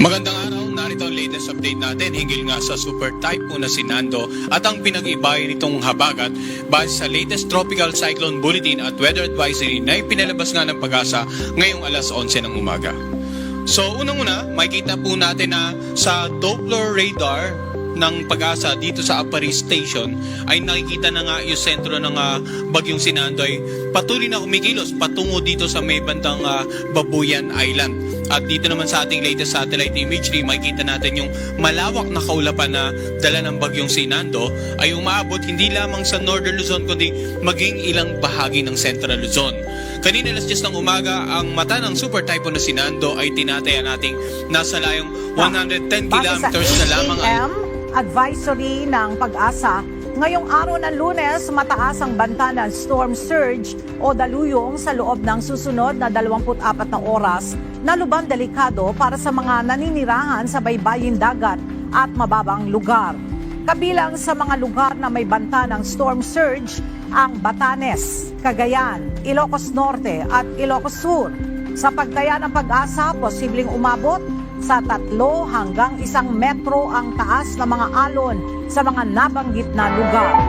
Magandang araw, narito ang latest update natin hinggil nga sa super typhoon na si Nando at ang pinag-ibayan nitong habagat base sa latest tropical cyclone bulletin at weather advisory na ipinalabas nga ng pag-asa ngayong alas 11 ng umaga. So unang-una, makikita po natin na sa Doppler radar ng pag-asa dito sa Aparis Station ay nakikita na nga yung sentro ng ah, bagyong Sinando ay patuloy na kumikilos patungo dito sa may bandang ah, Babuyan Island. At dito naman sa ating latest satellite imagery, makikita natin yung malawak na kaulapan na dala ng bagyong Sinando ay umaabot hindi lamang sa Northern Luzon kundi maging ilang bahagi ng Central Luzon. Kanina alas 10 ng umaga, ang mata ng super typhoon na Sinando ay tinataya nating nasa layong 110 kilometers na lamang ang advisory ng pag-asa, ngayong araw ng lunes, mataas ang banta ng storm surge o daluyong sa loob ng susunod na 24 na oras na lubang delikado para sa mga naninirahan sa baybayin dagat at mababang lugar. Kabilang sa mga lugar na may banta ng storm surge ang Batanes, Cagayan, Ilocos Norte at Ilocos Sur. Sa pagtaya ng pag-asa, posibleng umabot sa tatlo hanggang isang metro ang taas ng mga alon sa mga nabanggit na lugar.